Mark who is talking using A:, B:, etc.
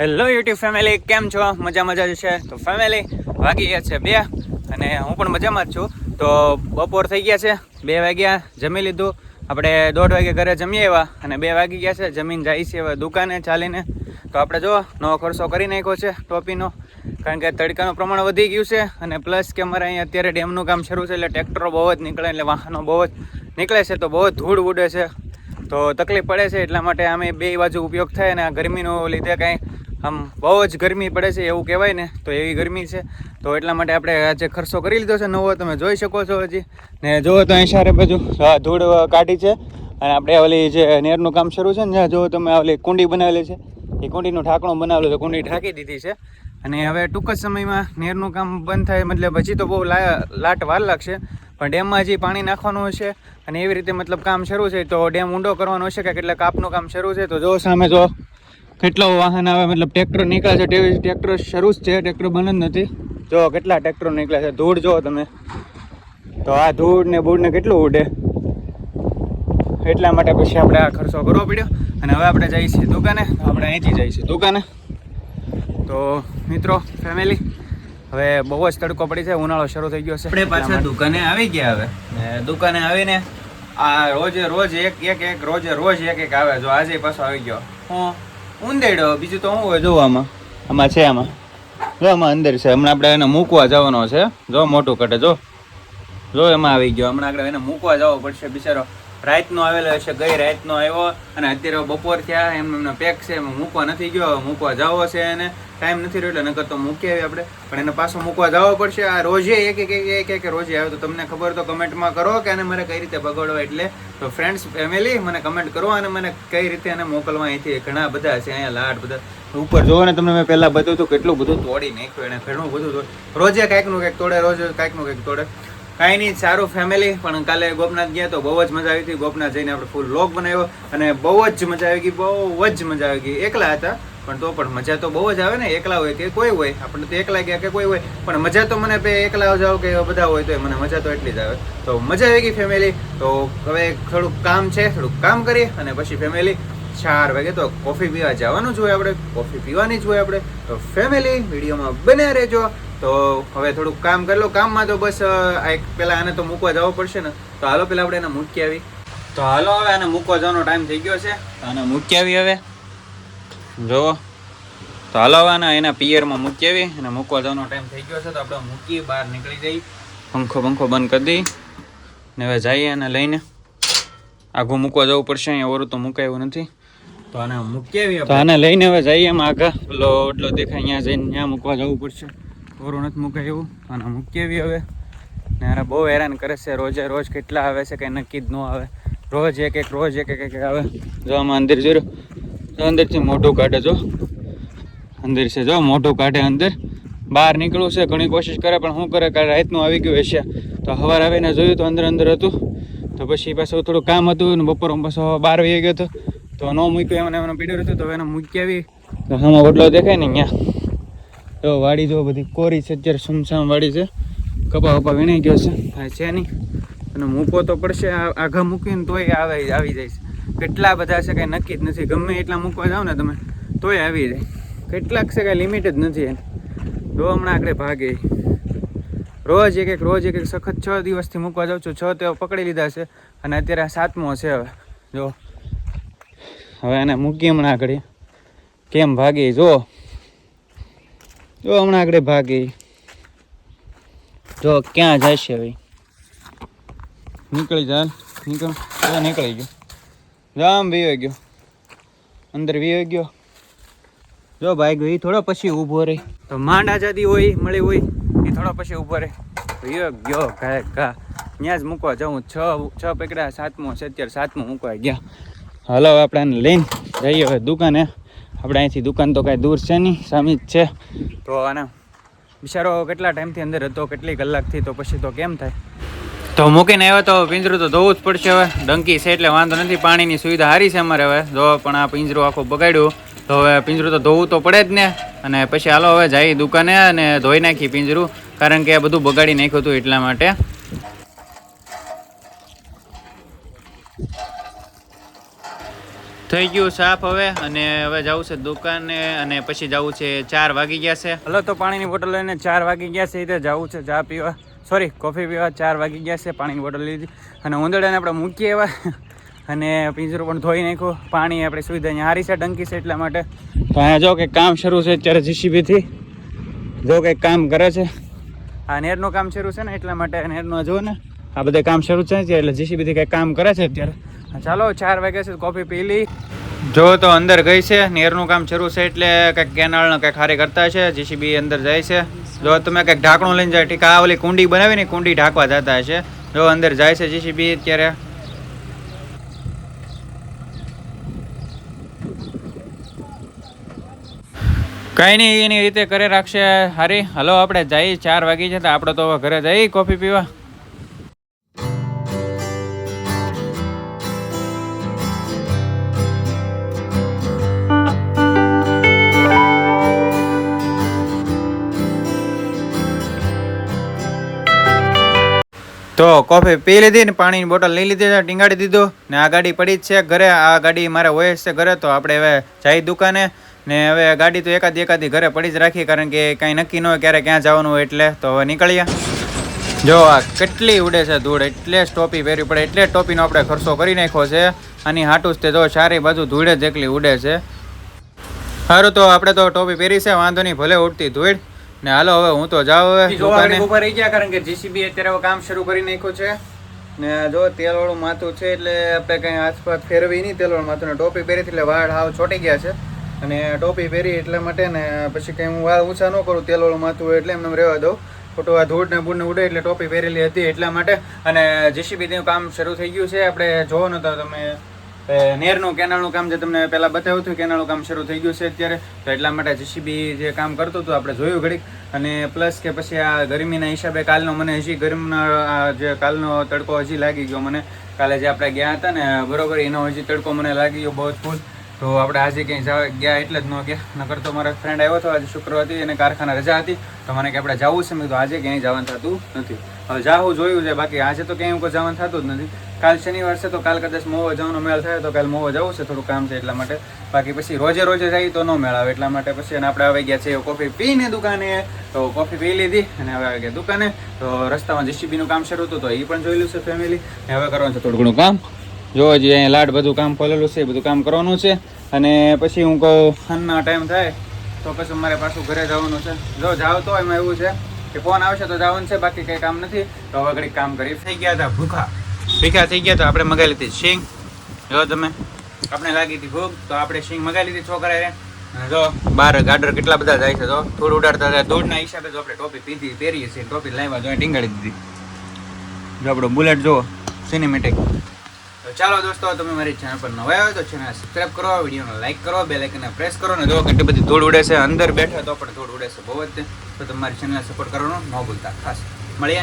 A: Hello YouTube family કેમ છો? મજા મજા જ છે? તો ફેમિલી વાગી ગયા છે બે અને હું પણ મજામાં જ છું. તો બપોર થઈ ગયા છે. બે વાગ્યા જમી લીધું. આપણે દોઢ વાગે ઘરે જમીએ એવા અને બે વાગી ગયા છે. જમીન જાય છે હવે દુકાને ચાલીને. તો આપણે જો નવો ખર્ચો કરી નાખ્યો છે ટોપીનો. કારણ કે તડકાનું પ્રમાણ વધી ગયું છે અને પ્લસ કે અમારે અહીંયા અત્યારે ડેમનું કામ શરૂ છે એટલે ટ્રેક્ટરો બહુ જ નીકળે એટલે વાહનો બહુ જ નીકળે છે તો બહુ જ ધૂળ ઉડે છે. તો તકલીફ પડે છે એટલા માટે અમે બે બાજુ ઉપયોગ થાય અને આ ગરમીનું લીધે કાંઈ આમ બહુ જ ગરમી પડે છે એવું કહેવાય ને, તો એવી ગરમી છે. તો એટલા માટે આપણે આજે ખર્ચો કરી લીધો છે, નવો તમે જોઈ શકો છો હજી. ને જુઓ તો અહીં સારે બાજુ ધૂળ કાઢી છે, અને આપણે ઓલી જે નેરનું કામ શરૂ છે ને જુઓ તમે ઓલી કુંડી બનાવેલી છે. એ કુંડીનું ઢાંકણું બનાવેલું છે, કુંડી ઢાંકી દીધી છે. અને હવે ટૂંક જ સમયમાં નેરનું કામ બંધ થાય, મતલબ હજી તો બહુ લાટ વાર લાગશે. પણ ડેમમાં હજી પાણી નાખવાનું હશે અને એવી રીતે મતલબ કામ શરૂ છે, તો ડેમ ઊંડો કરવાનો હશે કે એટલે કાપનું કામ શરૂ છે. તો જો સામે જો કેટલો વાહન આવે? મતલબ ટ્રેક્ટર નીકળે છે તેવી ટ્રેક્ટર શરૂ જ છે ટ્રેક્ટર બંધ જ નથી. જો કેટલા ટ્રેક્ટરો નીકળે છે? ધૂળ જો તમે. તો આ ધૂળ ને બૂળ ને કેટલું ઉડે? એટલા માટે પછી આપણે આ ખર્ચો કરવો પડ્યો. અને હવે આપણે જઈએ છીએ દુકાને. આપણે અહીંથી જઈએ છીએ દુકાને. તો મિત્રો ફેમિલી હવે બહુ જ તડકો પડી છે. ઉનાળો શરૂ થઈ ગયો છે. આપણે પાછા દુકાને આવી ગયા હવે. દુકાને આવીને આ રોજે રોજ એક એક એક રોજે રોજ એક એક આવે. જો આજે પાછો આવી ગયો. હું. ઉંદેડો બીજું તો શું હોય જો આમાં આમાં છે આમાં. જો આમાં અંદર છે. હમણાં આપણે એને મૂકવા જવાનો છે. જો મોટું કટે, જો. જો એમાં આવી ગયો. હમણાં આપણે એને મૂકવા જવો પડશે, બિચારો. રાતનો આવેલો હશે, ગઈ રાતનો આવ્યો અને અત્યારે બપોર થયા, એમ એમનો પેક છે, એમાં મૂકવા નથી ગયો મૂકવા જવો છે એને. ટાઈમ નથી રહ્યો એટલે નકર તો મૂકી આવી આપણે. પણ એને પાછો મૂકવા જવો પડશે. આ રોજે એક એક એક એક રોજે આવે તો તમને ખબર તો કમેન્ટમાં કરો કે આને મારે કઈ રીતે બગાડવા એટલે. તો ફ્રેન્ડ્સ ફેમિલી મને કમેન્ટ કરો અને મને કઈ રીતે એને મોકલવા અહીંથી ઘણા બધા છે, અહીંયા લાડ બધા. ઉપર જોવો ને તમને મેં પહેલાં બધું તો કેટલું બધું તોડી નાખ્યું, એને ઘણું બધું રોજે કાંઈકનું કંઈક તોડે, રોજ કાંઈકનું કંઈક તોડે. કાંઈ નહીં, સારું ફેમિલી પણ કાલે ગોપનાથ ગયા તો બહુ જ મજા આવી હતી. ગોપનાથ જઈને આપણે ફૂલ લોક બનાવ્યો અને બહુ જ મજા આવી ગઈ, બહુ જ મજા આવી ગઈ. એકલા હતા, પણ તો પણ મજા તો બહુ જ આવે ને. એકલા હોય કે કોઈ હોય, આપણે તો એકલા ગયા કે કોઈ હોય, પણ મજા તો મને બે એકલા જાઓ કે બધા હોય તો મને મજા તો એટલી જ આવે. તો મજા આવી ગઈ ફેમિલી તો હવે થોડુંક કામ છે, થોડુંક કામ કરીએ અને પછી ફેમિલી ચાર વાગે તો કોફી પીવા જવાનું જ હોય આપણે. કોફી પીવાની જ હોય આપણે. તો ફેમિલી વિડીયોમાં બને રહેજો. તો હવે થોડુંક કામ કરી લો. કામમાં તો બસ આ એક પેલા આને તો મૂકવા જવું પડશે ને. તો હાલો પેલા આપણે એને મૂકી આવી. તો હાલો હવે આને મૂકવા જવાનો ટાઈમ થઈ ગયો છે. આને મૂકી આવી હવે. જો તો હાલો હવે આને એના પિયરમાં મૂકી આવી અને મૂકવા જવાનો ટાઈમ થઈ ગયો છે. તો આપણે મૂકી બહાર નીકળી જઈ પંખો પંખો બંધ કરી દઈ ને હવે જઈએ અને લઈને. આઘું મૂકવા જવું પડશે. અહીંયા ઓરું તો મુકાયું નથી. તો આને મૂકી આવી તો આને લઈને હવે જઈએ એમ આગળ. ઓલો એટલો દેખાય અહીંયા જઈને ત્યાં મૂકવા જવું પડશે. ઓરું નથી મૂકાયું એવું આને બી આવી હવે. ને અરે બહુ હેરાન કરે છે. રોજે રોજ કેટલા આવે છે કંઈ નક્કી જ ન આવે. રોજ એક એક, રોજ એક એક એક આવે. જો અંદર જોયું. તો અંદરથી મોઢું કાઢે જો. અંદર છે જો, મોઢું કાઢે અંદર. બહાર નીકળવું છે ઘણી કોશિશ કરે, પણ શું કરે? કાલે રાતનું આવી ગયું હશે. તો સવાર આવીને જોયું તો અંદર અંદર હતું. તો પછી પાછું થોડું કામ હતું ને બપોર પાછો બાર વાગી ગયો હતો. તો ન મૂક્યો એમને એમને પીડ્યો હતો. તો એને મૂકી આવી. તો આમાં ઓટલો દેખાય ને અહીંયા. તો વાડી જો બધી કોરી છે, અત્યારે સુમસામ વાડી છે. કપા કપા વીણાઈ ગયો છે. આ છે નહીં. અને મૂકો તો પડશે આઘા મૂકીને તોય આવે આવી જાય છે. કેટલા બધા છે કાંઈ નક્કી જ નથી. ગમે એટલા મૂકવા જાઓ ને તમે, તોય આવી જાય. કેટલાક છે કાંઈ લિમિટ જ નથી એને. જો હમણાં આગળ ભાગે. રોજ એક એક રોજ એક એક સખત છ દિવસથી મૂકવા જાઉં છું. છ તેઓ પકડી લીધા છે. અને અત્યારે આ સાતમો છે હવે. જો. હવે એને મૂકી હમણાં આગળ. કેમ ભાગી? જો. જો હમણાં આગળ ભાગી. જો ક્યાં જશે હવે? નીકળી જાય નીકળ. નીકળી ગયો. જામ વીયો ગયો. અંદર વીયો ગયો. જો ભાઈ, ગયો. એ થોડો પછી ઊભો રહે. તો માંડ આઝાદી હોય, મળી હોય એ થોડો પછી ઊભો રહે. વીયો ગયો, ઘા ઘા. ત્યાં જ મૂકવા જાઉં. છ છ પકડ્યા સાતમો અત્યારે સાતમો મૂકવા ગયા. હાલો, આપણે લઈને જઈએ હવે દુકાને. આપણે અહીંથી દુકાન તો કાંઈ દૂર છે નહીં સામે જ છે. તો આને બિચારો કેટલા ટાઈમથી અંદર હતો કેટલી કલાકથી તો પછી તો કેમ થાય? તો મૂકીને આવ્યો તો પિંજરું તો ધોવું જ પડશે હવે. ડંકી છે એટલે વાંધો નથી પાણીની સુવિધા સારી છે અમારે હવે. જો પણ આ પિંજરું આખું બગાડ્યું તો હવે પિંજરું તો ધોવું તો પડે જ ને. અને પછી હાલો હવે જઈ દુકાને અને ધોઈ નાખી પિંજરું કારણ કે આ બધું બગાડી નાખ્યું હતું એટલા માટે. થઈ ગયું સાફ હવે, અને હવે જવું છે દુકાને, અને પછી જવું છે ચાર વાગી ગયા છે. હલો, તો પાણીની બોટલ લઈને ચાર વાગી ગયા છે, એ જવું છે ચા પીવા. સોરી કોફી પીવા ચાર વાગી ગયા છે, પાણીની બોટલ લીધી. અને ઉંદડાને આપણે મૂકીએ એવા. અને પિંજરો પણ ધોઈ નાખ્યું. પાણી આપણી સુવિધા અહીંયા હારી છે, ડંકી છે એટલા માટે. તો અહીંયા જો કે કામ શરૂ છે અત્યારે જીસીબીથી જો કંઈક કામ કરે છે. આ નેરનું કામ શરૂ છે ને એટલા માટે નેરનું જો ને. આ બધા કામ શરૂ છે એટલે જીસીબીથી કંઈક કામ કરે છે અત્યારે. ચાલો, ચાર વાગ્યા છે, કોફી પી લી. જો તો અંદર ગઈ છે, નેરનું કામ શરૂ છે એટલે કંઈક કેનાળનો કંઈક હારે કરતા છે જીસીબી અંદર જાય છે. જો તમે કંઈક ઢાંકણું લઈને જાય, ઠીક, આ ઓલી કુંડી બનાવીને કુંડી ઢાંકવા જતા હશે. જો અંદર જાય છે જીસીબી અત્યારે. કઈ નહીં, એની રીતે કરે રાખશે હારી. હલો, આપણે જઈએ, ચાર વાગી છે, તો આપણે તો ઘરે જઈએ કોફી પીવા. તો કોફી પી લીધી ને પાણીની બોટલ લઈ લીધી છે, ટીંગાડી દીધું ને આ ગાડી પડી જ છે ઘરે. આ ગાડી મારે હોય છે ઘરે, તો આપણે હવે જઈ દુકાને ને હવે ગાડી તો એકાદી એકાદી ઘરે પડી જ રાખી, કારણ કે કાંઈ નક્કી ન હોય ક્યારે ક્યાં જવાનું હોય એટલે. તો હવે નીકળીએ. જો આ કેટલી ઉડે છે ધૂળ, એટલે જ ટોપી પહેરવી પડે, એટલે જ ટોપીનો આપણે ખર્ચો કરી નાખ્યો છે. આની હાટું જ તે જો સારી બાજુ ધૂળે જ એકલી ઉડે છે. સારું તો આપણે તો ટોપી પહેરી છે, વાંધો નહીં, ભલે ઉડતી ધૂળ. ને હાલો હવે હું તો જાઉં હવે દુકાને. ઉપર રહી ગયા કારણ કે જીસીબી અત્યારે કામ શરૂ કરી નાખ્યું છે. ને જો તેલ વાળું માથું છે એટલે આપણે કઈ આસપાસ ફેરવી નહીં તેલ વાળું માથું ને ટોપી પહેરી એટલે વાળ હાવ છોટી ગયા છે. અને ટોપી પહેરી એટલા માટે ને પછી કઈ હું વાળ ઊંચા ન કરું તેલ વાળું માથું એટલે એમને રહેવા દઉં. ખોટું આ ધૂળ ને બૂળ ને ઉડે એટલે ટોપી પહેરેલી હતી એટલા માટે. અને જીસીબી નું કામ શરૂ થઈ ગયું છે. આપણે જોવો તો તમે નેરનું કેનાળનું કામ જે તમને પહેલાં બતાવ્યું હતું કેનાળનું કામ શરૂ થઈ ગયું છે અત્યારે. તો એટલા માટે જીસીબી જે કામ કરતું હતું, આપણે જોયું ઘડીક. અને પ્લસ કે પછી આ ગરમીના હિસાબે કાલનો મને હજી ગરમીનો, આ જે કાલનો તડકો હજી લાગી ગયો મને. કાલે જે આપણે ગયા હતા ને, બરોબર, એનો હજી તડકો મને લાગી ગયો બહુ ફૂલ. તો આપણે આજે ક્યાંય ગયા એટલે જ ન ગયા. નકર તો મારા ફ્રેન્ડ આવ્યો હતો, આજે શુક્ર હતી અને કારખાના રજા હતી. તો મને કે આપણે જવું છે. મેં કીધું, આજે ક્યાંય જવાનું થતું નથી. હવે જાવું જોયું છે. બાકી આજે તો ક્યાંય કોઈ જવાનું થતું જ નથી. કાલ શનિવાર છે તો કાલ કદાચ મોવા જવાનો મેળ થાય તો કાલ મોવા જવું છે, થોડું કામ છે એટલા માટે. બાકી પછી રોજે રોજે જાય તો ન મેળ આવે, એટલા માટે પછી અને આપણે આવી ગયા છે કોફી પીને દુકાને. તો કોફી પી લીધી અને હવે આવી ગયા દુકાને. તો રસ્તામાં જીસીબીનું કામ શરૂ હતું તો એ પણ જોયેલું છે ફેમિલી હવે કરવાનું છે થોડું ઘણું કામ. જો હજી અહીંયા લાડ બધું કામ ખોલેલું છે, એ બધું કામ કરવાનું છે. અને પછી હું કહું ખાનના ટાઈમ થાય તો પછી મારે પાછું ઘરે જવાનું છે. જો જાવ તો એમાં એવું છે કે ફોન આવશે તો જવાનું છે, બાકી કંઈ કામ નથી. તો હવે ઘડી કામ કરી થઈ ગયા હતા ભૂખા. ભૂખા થઈ ગયા તો આપણે મગાવી લીધી શીંગ. જો તમે, આપણે લાગી હતી ભૂખ, તો આપણે શીંગ મગાવી લીધી છોકરાએ. જો, બાર ગાડર કેટલા બધા જાય છે તો થોડું ઉડાડતા હતા દોડના હિસાબે જો આપણે ટોપી પીધી, પહેરીએ છીએ, ટોપી લાવ્યા જો અહીં ટીંગાડી દીધી. જો આપણો બુલેટ જુઓ સિનેમેટિક તો ચાલો દોસ્તો, તમે મારી ચેનલ પર નવા આવ્યો તો ચેનલ સબસ્ક્રાઈબ કરો, વિડીયોને લાઈક કરો બે લાઇકને પ્રેસ કરો, ને જો કેટલી બધી ધૂળ ઉડે છે, અંદર બેઠા તો પણ ધૂળ ઉડે છે બહુ જ. તો તમારી ચેનલ સપોર્ટ કરવાનું ન ભૂલતા, ખાસ.